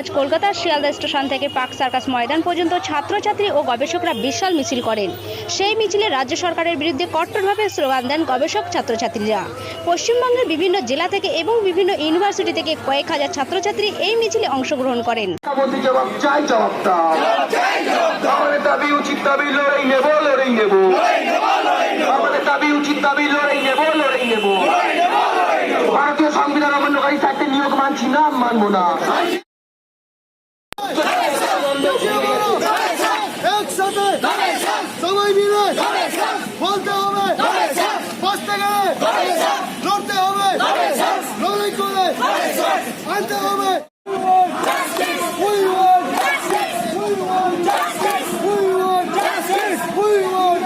আজ কলকাতার শিয়ালদা স্টেশন থেকে পার্ক সার্কাস ময়দান পর্যন্ত ছাত্রছাত্রী ও গবেষকরা বিশাল মিছিল করেন। সেই মিছিলে রাজ্য সরকারের বিরুদ্ধে কট্টরভাবে স্লোগান দেন গবেষক ছাত্রছাত্রীরা। পশ্চিমবঙ্গের বিভিন্ন জেলা থেকে এবং বিভিন্ন ইউনিভার্সিটি থেকে কয়েক হাজার ছাত্রছাত্রী এই মিছিলে অংশগ্রহণ করেন। ভারতীয় সংবিধান অমান্যকারী থাকতে নিয়োগ মানছি না না একসাথে সবাই মিলে বলতে হবে বসতে গেলে লড়তে হবে লড়াই করে আনতে হবে We want justice. Justice. Justice.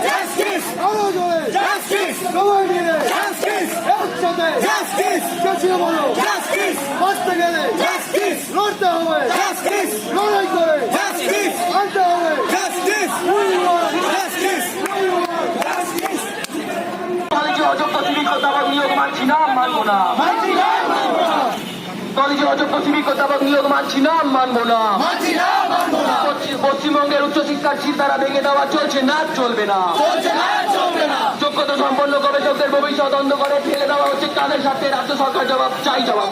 Justice. আরও জোরে justice. সবাই মিলে justice. একসাথে justice. বলো justice. বসতে গেলে justice. লড়তে হবে justice. লড়াই করে justice. আনতে হবে justice. We want justice. We want justice. কলেজে অযোগ্য সিভিক হত্যাবাদ নিয়োগ মানছি না মানবো না। মানছি না মানবো না। কলেজে অযোগ্য সিভিক হত্যাবাদ নিয়োগ মানছি না মানবো না। পশ্চিমবঙ্গের উচ্চশিক্ষার দ্বারা ভেঙে দেওয়া চলছে না চলবে না। যোগ্যতা সম্পন্ন গবেষকদের ভবিষ্যৎ অন্ধকারে ফেলে দেওয়া হচ্ছে তাদের সাথে রাজ্য সরকার জবাব চাই জবাব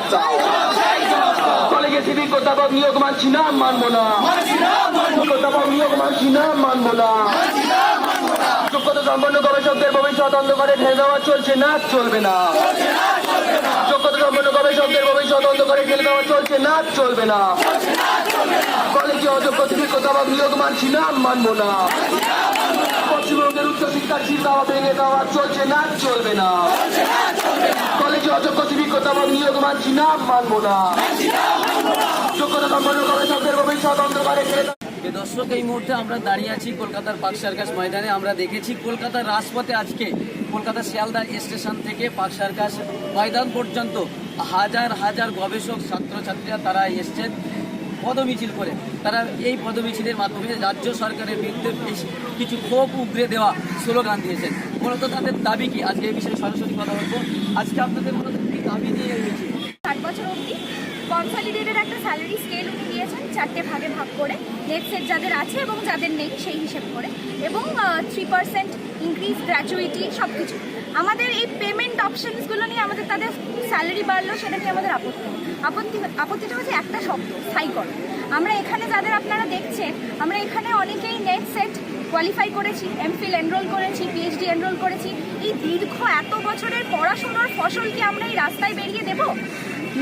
কলেজে সিভিক অধ্যাপক নিয়োগ মানছি না মানবো না। অধ্যাপক নিয়োগ মানছি না মানবো না যোগ্যতা সম্পন্ন গবেষকদের ভবিষ্যৎ অন্ধকারে ঠেলে দেওয়া চলছে না, চলবে না। যোগ্যতা সম্পন্ন গবেষকদের ভবিষ্যৎ অন্ধকারে ঠেলে দেওয়া চলছে না, চলবে না। কলেজে অযোগ্য সিভিক অধ্যাপক নিয়োগ মানছি না, মানবো না। পশ্চিমবঙ্গের উচ্চশিক্ষার দেওয়া ভেঙে দেওয়া চলছে না, চলবে না। কলেজে অযোগ্য সিভিক অধ্যাপক নিয়োগ মানছি না, মানবো না। যোগ্যতা সম্পন্ন গবেষকদের ভবিষ্যৎ অন্ধকারে ঠেলে দর্শক, এই মুহূর্তে আমরা দাঁড়িয়ে আছি কলকাতার পার্ক সার্কাস ময়দানে। আমরা দেখেছি কলকাতার রাজপথে আজকে কলকাতা শিয়ালদা স্টেশন থেকে পার্ক সার্কাস ময়দান পর্যন্ত হাজার হাজার গবেষক, ছাত্রছাত্রীরা তারা এসছেন পদমিছিল করে। তারা এই পদমিছিলের মাধ্যমে রাজ্য সরকারের বিরুদ্ধে বেশ কিছু ক্ষোভ উগরে দেওয়া স্লোগান দিয়েছেন। মূলত তাদের দাবি কি? আজকে এই বিষয়ে সরাসরি কথা বলব। আজকে আপনাদের মূলত কি দাবি নিয়ে মিছিল ষাট বছর কনসলিডেটেড একটা স্যালারি স্কেল উনি দিয়েছেন চারটে ভাগে ভাগ করে। নেট সেট যাদের আছে এবং যাদের নেই সেই হিসেব করে। এবং থ্রি পার্সেন্ট ইনক্রিজ গ্র্যাচুইটি সব কিছু আমাদের এই পেমেন্ট অপশনসগুলো নিয়ে আমাদের তাদের স্যালারি বাড়লো, সেটা নিয়ে আমাদের আপত্তি আপত্তি, আপত্তিটা হচ্ছে একটা শব্দ স্থায়ীকরণ আমরা এখানে যাদের আপনারা দেখছেন, আমরা এখানে অনেকেই নেট সেট কোয়ালিফাই করেছি এমফিল এনরোল করেছি পিএইচডি এনরোল করেছি। এই দীর্ঘ এত বছরের পড়াশোনার ফসল কি আমরা এই রাস্তায় বেরিয়ে দেব?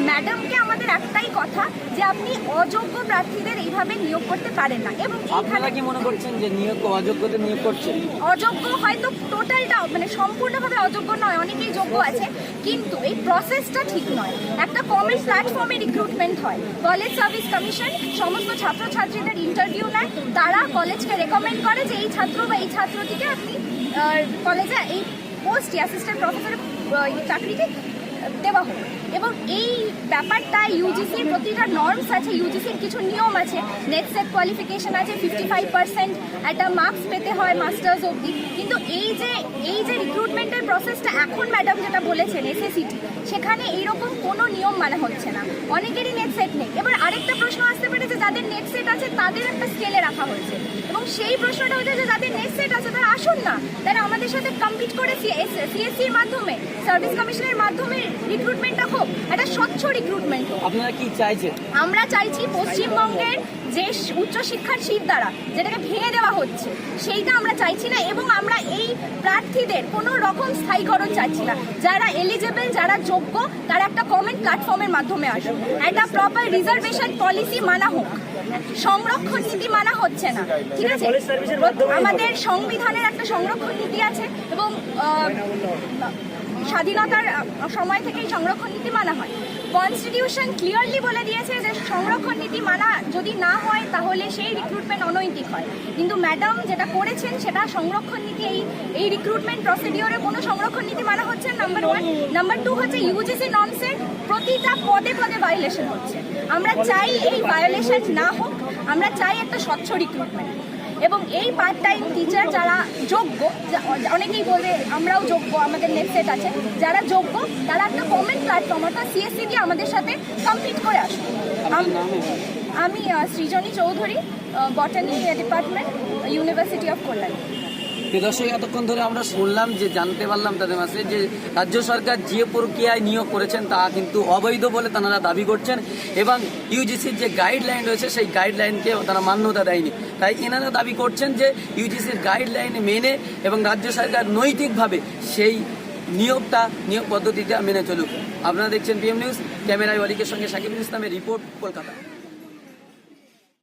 ম্যাডামকে আমাদের একটাই কথা যে আপনি অযোগ্য প্রার্থীদের এইভাবে নিয়োগ করতে পারেন না। এবং আপনারা কি মনে করছেন যে নিয়োগ অযোগ্যদের নিয়োগ করছেন? অযোগ্য হয়তো টোটালটা মানে সম্পূর্ণভাবে অযোগ্য নয় অনেকেই যোগ্য আছে। কিন্তু এই প্রসেসটা ঠিক নয়। একটা কমন প্ল্যাটফর্মে রিক্রুটমেন্ট হয়। কলেজ সার্ভিস কমিশন সমস্ত ছাত্রছাত্রীদের ইন্টারভিউ নেয়। তারা কলেজকে রেকমেন্ড করে যে এই ছাত্র বা এই ছাত্রটিকে আপনি কলেজে এই পোস্ট অ্যাসিস্ট্যান্ট প্রফেসরের চাকরিটি দেওয়া হোক। এবং এই ব্যাপারটা ইউজিসির প্রতিটা নর্মস আছে ইউজিসির কিছু নিয়ম আছে। নেট সেট কোয়ালিফিকেশন আছে ফিফটি ফাইভ পার্সেন্ট একটা মার্কস পেতে হয় মাস্টার্স অবধি। কিন্তু এই যে এই যে রিক্রুটমেন্টের প্রসেসটা এখন ম্যাডাম যেটা বলেছেন এসএসিটি সেখানে এইরকম কোনো নিয়ম মানা হচ্ছে না। অনেকেরই নেট সেট নেই। এবার আরেকটা প্রশ্ন আসতে পারে যে, যাদের নেট সেট আছে, তাদের একটা স্কেলে রাখা হয়েছে। এবং সেই প্রশ্নটা হচ্ছে যে যাদের নেট সেট আছে তারা আসুন না। তারা আমাদের সাথে কম্পিট করে সিএসসির মাধ্যমে সার্ভিস কমিশনের মাধ্যমে রিক্রুটমেন্টটা হোক একটা স্বচ্ছ রিক্রুটমেন্ট হোক। আপনারা কি চাইছেন? আমরা চাইছি পশ্চিমবঙ্গের যে উচ্চশিক্ষার শীত দ্বারা যেটাকে ভেঙে দেওয়া হচ্ছে সেইটা আমরা চাইছি না এবং আমরা এই প্রার্থীদের কোনো রকম স্থায়ীকরণ চাইছি না। যারা এলিজেবল যারা যোগ্য তারা একটা কমেন্ট প্ল্যাটফর্মের মাধ্যমে আসুক। একটা প্রপার রিজার্ভেশন পলিসি মানা হোক। সংরক্ষণ নীতি মানা হচ্ছে না। ঠিক আছে? আমাদের সংবিধানের একটা সংরক্ষণ নীতি আছে এবং স্বাধীনতার সময় থেকেই সংরক্ষণ নীতি মানা হয়। কনস্টিটিউশন ক্লিয়ারলি বলে দিয়েছে যে সংরক্ষণ নীতি মানা যদি না হয়, তাহলে সেই রিক্রুটমেন্ট অনৈতিক হয়। কিন্তু ম্যাডাম যেটা করেছেন, সেটা সংরক্ষণ নীতি, এই এই রিক্রুটমেন্ট প্রসিডিওরে কোনো সংরক্ষণ নীতি মানা হচ্ছে নাম্বার ওয়ান নাম্বার টু হচ্ছে ইউজিসি নর্মসের প্রতিটা পদে পদে ভায়োলেশন হচ্ছে। আমরা চাই এই ভায়োলেশন না হোক, আমরা চাই একটা স্বচ্ছ রিক্রুটমেন্ট এবং এই পার্ট টাইম টিচার যারা যোগ্য অনেকেই বলবে আমরাও যোগ্য আমাদের নেটসেট আছে। যারা যোগ্য তারা একটা কমেন্ট প্ল্যাটফর্ম অর্থাৎ সিএসসি দিয়ে আমাদের সাথে কমপ্লিট করে আসবে আমি Srijani Chowdhury botany department university of Kalyan দর্শক, এতক্ষণ ধরে আমরা শুনলাম যে, জানতে পারলাম তাদের মাঝে যে রাজ্য সরকার যে প্রক্রিয়ায় নিয়োগ করেছেন, তা কিন্তু অবৈধ বলে তারা দাবি করছেন এবং ইউজিসির যে গাইডলাইন রয়েছে, সেই গাইডলাইনকে তারা মান্যতা দেয়নি। তাই এনারা দাবি করছেন যে, ইউজিসির গাইডলাইন মেনে এবং রাজ্য সরকার নৈতিকভাবে সেই নিয়োগটা, নিয়োগ পদ্ধতিটা মেনে চলুক। আপনারা দেখছেন পিএম নিউজ ক্যামেরায় অলিকের সঙ্গে সাকিবুল ইসলামের রিপোর্ট, কলকাতা।